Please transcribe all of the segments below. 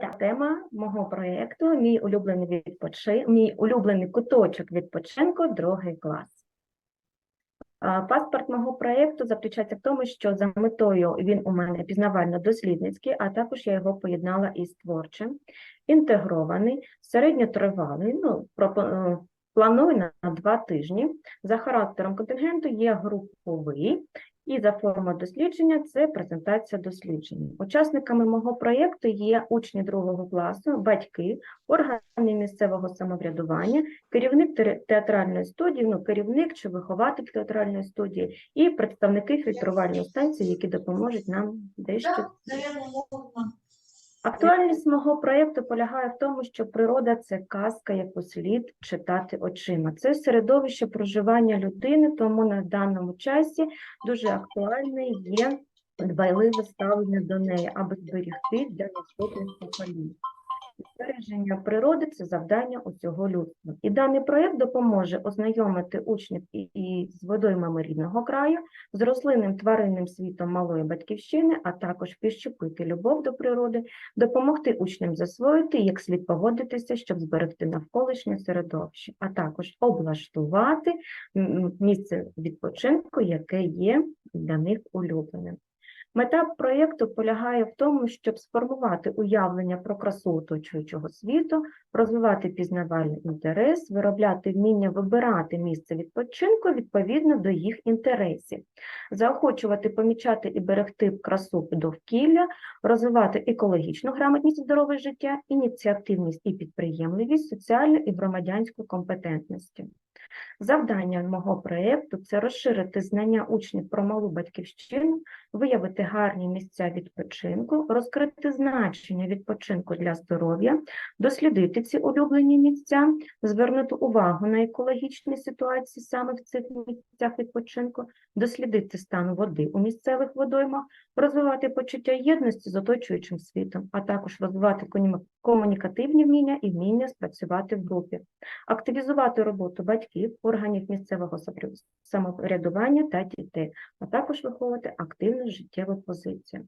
Це тема мого проєкту Мій улюблений відпочи... Мій улюблений куточок відпочинку, другий клас. Паспорт мого проєкту заключається в тому, що за метою він у мене пізнавально-дослідницький, а також я його поєднала із творчим, інтегрований, середньотривалий, ну, е, планую на два тижні. За характером контингенту є груповий, і за формою дослідження це презентація дослідження. Учасниками мого проєкту є учні другого класу, батьки, органи місцевого самоврядування, керівник театральної студії, ну, керівник чи вихователь театральної студії, і представники фільтрувальної станції, які допоможуть нам дещо Актуальність мого проєкту полягає в тому, що природа це казка, яку слід читати очима. Це середовище проживання людини, тому на даному часі дуже актуальне є дбайливе ставлення до неї, аби зберігти для наступних поколінь. Збереження природи це завдання усього людства. І даний проєкт допоможе ознайомити учнів і, з водоймами рідного краю, з рослинним тваринним світом малої батьківщини, а також підщепити любов до природи, допомогти учням засвоїти, як слід поводитися, щоб зберегти навколишнє середовище, а також облаштувати місце відпочинку, яке є для них улюбленим. Мета проєкту полягає в тому, щоб сформувати уявлення про красу оточуючого світу, розвивати пізнавальний інтерес, виробляти вміння вибирати місце відпочинку відповідно до їх інтересів, заохочувати помічати і берегти красу довкілля, розвивати екологічну грамотність здорове життя, ініціативність і підприємливість, соціальну і громадянську компетентності. Завдання мого проєкту це розширити знання учнів про малу батьківщину, виявити гарні місця відпочинку, розкрити значення відпочинку для здоров'я, дослідити ці улюблені місця, звернути увагу на екологічні ситуації саме в цих місцях відпочинку, дослідити стан води у місцевих водоймах, розвивати почуття єдності з оточуючим світом, а також розвивати комунікативні вміння і вміння спрацювати в групі, активізувати роботу батьків, органів місцевого самоврядування та дітей, а також виховувати активну життєву позицію.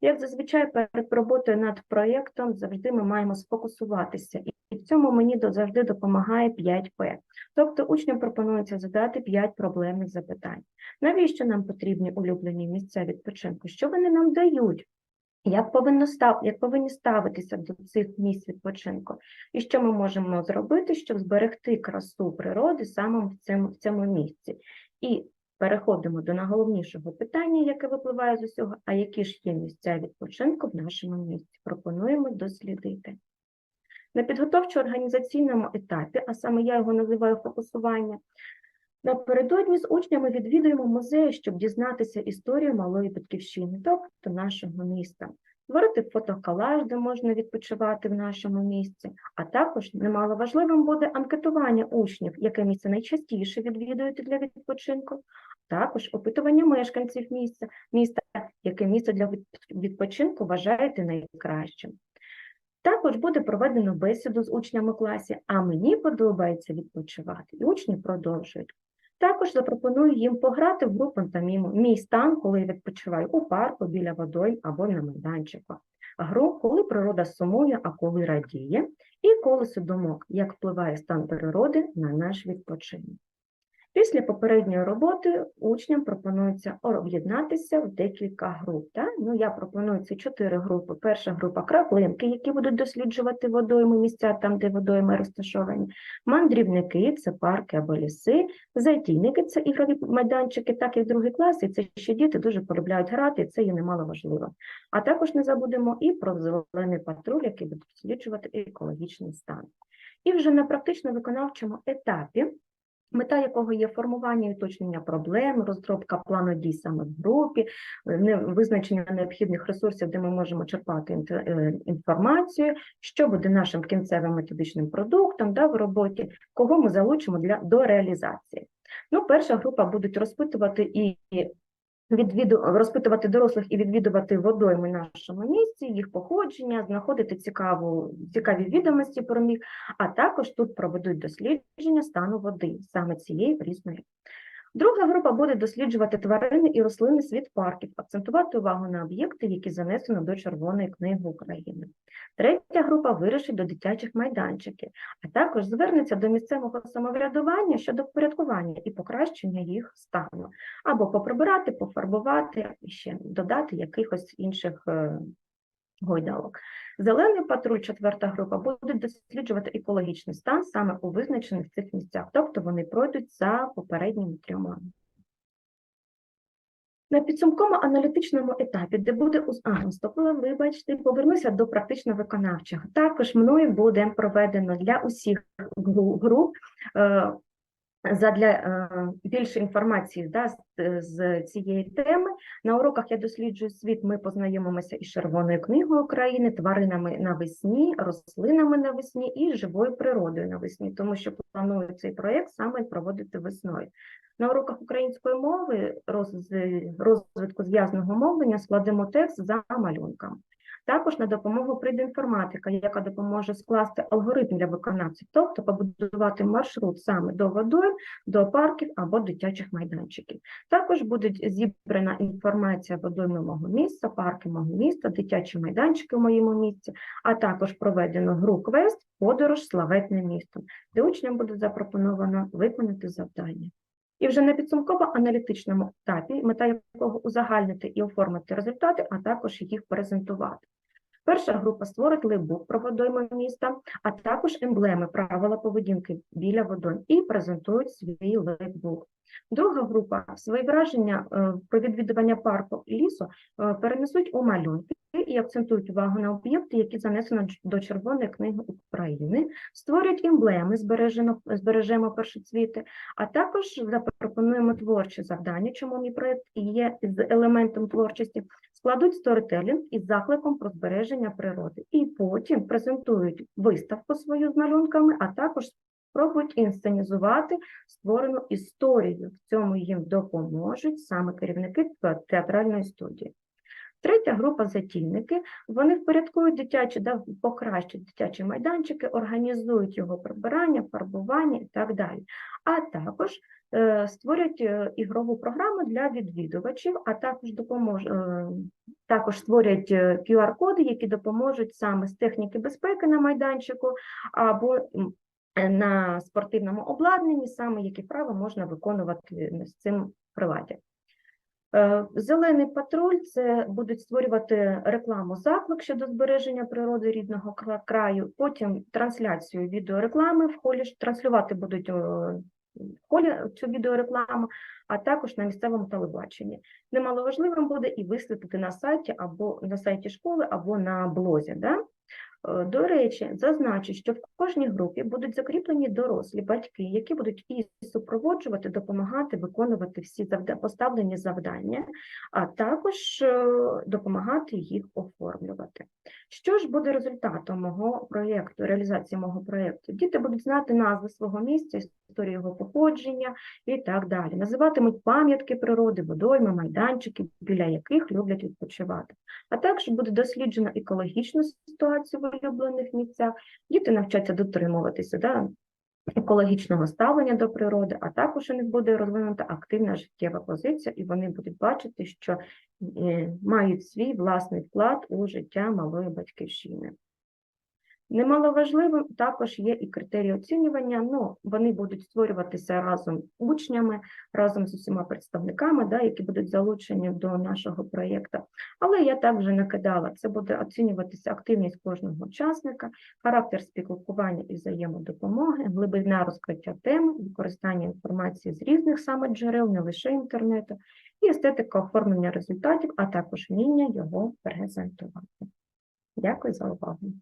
Як зазвичай перед роботою над проєктом завжди ми маємо сфокусуватися, і в цьому мені завжди допомагає 5П. Тобто учням пропонується задати 5 проблемних запитань. Навіщо нам потрібні улюблені місця відпочинку? Що вони нам дають? Як повинно став, як повинні ставитися до цих місць відпочинку? І що ми можемо зробити, щоб зберегти красу природи саме в цьому, в цьому місці? І переходимо до найголовнішого питання, яке випливає з усього, а які ж є місця відпочинку в нашому місті? Пропонуємо дослідити. На підготовчо-організаційному етапі, а саме я його називаю фокусування, напередодні з учнями відвідуємо музеї, щоб дізнатися історію малої батьківщини, тобто нашого міста. Створити фотоколаж, де можна відпочивати в нашому місці, а також немало важливим буде анкетування учнів, яке місце найчастіше відвідуєте для відпочинку, також опитування мешканців місця, міста, яке місце для відпочинку вважаєте найкращим. Також буде проведено бесіду з учнями класі, а мені подобається відпочивати, і учні продовжують. Також запропоную їм пограти в гру пантоміму «Мій стан, коли я відпочиваю у парку, біля водойм або на майданчику. Гру, коли природа сумує, а коли радіє, і колесо думок, як впливає стан природи на наш відпочинок. Після попередньої роботи учням пропонується об'єднатися в декілька груп. Так? Ну, я пропоную ці чотири групи. Перша група краплинки, які будуть досліджувати водойми місця, там, де водойми розташовані. Мандрівники це парки або ліси, затійники це ігрові майданчики, так як другий клас, і це ще діти дуже полюбляють грати, і це є немало важливо. А також не забудемо і про зелений патруль, який буде досліджувати екологічний стан. І вже на практично-виконавчому етапі мета якого є формування і уточнення проблем, розробка плану дій саме в групі, е, визначення необхідних ресурсів, де ми можемо черпати е, інформацію, що буде нашим кінцевим методичним продуктом да, в роботі, кого ми залучимо для, до реалізації. Ну, перша група будуть розпитувати і відвіду, розпитувати дорослих і відвідувати водойми нашому місці, їх походження, знаходити цікаву, цікаві відомості про них, а також тут проведуть дослідження стану води, саме цієї прісної. Друга група буде досліджувати тварини і рослинний світ парків, акцентувати увагу на об'єкти, які занесено до Червоної книги України. Третя група вирішить до дитячих майданчиків, а також звернеться до місцевого самоврядування щодо впорядкування і покращення їх стану, або поприбирати, пофарбувати і ще додати якихось інших е, гойдалок. Зелений патруль, четверта група, буде досліджувати екологічний стан саме у визначених цих місцях, тобто вони пройдуть за попередніми трьома. На підсумковому аналітичному етапі, де буде уз- а, вибачте, повернуся до практично виконавчого. Також мною буде проведено для усіх груп е, задля е, більше інформації да, з, цієї теми. На уроках я досліджую світ. Ми познайомимося із Червоною книгою України, тваринами навесні, рослинами навесні і живою природою навесні, тому що планую цей проєкт саме проводити весною. На уроках української мови роз- розвитку зв'язного мовлення складемо текст за малюнками. Також на допомогу прийде інформатика, яка допоможе скласти алгоритм для виконавців, тобто побудувати маршрут саме до водойм, до парків або дитячих майданчиків. Також буде зібрана інформація водойми мого місця, парки мого міста, дитячі майданчики в моєму місці, а також проведено гру квест Подорож славетним містом, де учням буде запропоновано виконати завдання. І вже на підсумково-аналітичному етапі, мета якого узагальнити і оформити результати, а також їх презентувати. Перша група створить лейбук про водойми міста, а також емблеми правила поведінки біля водойм і презентують свій лейбук. Друга група свої враження е, про відвідування парку лісу е, перенесуть у малюнки і акцентують увагу на об'єкти, які занесено до Червоної книги України, створюють емблеми збережемо першоцвіти, а також запропонуємо творчі завдання, чому мій проєкт є з елементом творчості, складуть сторітелінг із закликом про збереження природи, і потім презентують виставку свою з малюнками, а також спробують інсценізувати створену історію. В цьому їм допоможуть саме керівники театральної студії. Третя група затільники, вони впорядкують дитячі, да, покращать дитячі майданчики, організують його прибирання, фарбування і так далі. А також е, створять е, ігрову програму для відвідувачів, а також допомож, е, також створять е, QR-коди, які допоможуть саме з техніки безпеки на майданчику або е, на спортивному обладнанні, саме які вправи можна виконувати з цим приладдям. Е, Зелений патруль це будуть створювати рекламу заклик щодо збереження природи рідного краю, потім трансляцію відеореклами в холі транслювати будуть в холі цю відеорекламу, а також на місцевому телебаченні. Немаловажливим буде і висвітлити на сайті або на сайті школи, або на блозі. Да? Е, До речі, зазначу, що в кожній групі будуть закріплені дорослі батьки, які будуть і супроводжувати, допомагати виконувати всі поставлені завдання, а також е, допомагати їх оформлювати. Що ж буде результатом мого проєкту, реалізації мого проєкту? Діти будуть знати назви свого місця, історію його походження і так далі. Називатимуть пам'ятки природи, водойми, майданчики, біля яких люблять відпочивати. А також буде досліджено екологічну ситуацію в улюблених місцях. Діти навчаться дотримуватися да, екологічного ставлення до природи, а також у них буде розвинута активна життєва позиція, і вони будуть бачити, що е, мають свій власний вклад у життя малої батьківщини. Немаловажливим також є і критерії оцінювання. Ну, вони будуть створюватися разом з учнями, разом з усіма представниками, да, які будуть залучені до нашого проєкту. Але я також накидала, це буде оцінюватися активність кожного учасника, характер спілкування і взаємодопомоги, глибина розкриття теми, використання інформації з різних саме джерел, не лише інтернету, і естетика оформлення результатів, а також вміння його презентувати. Дякую за увагу.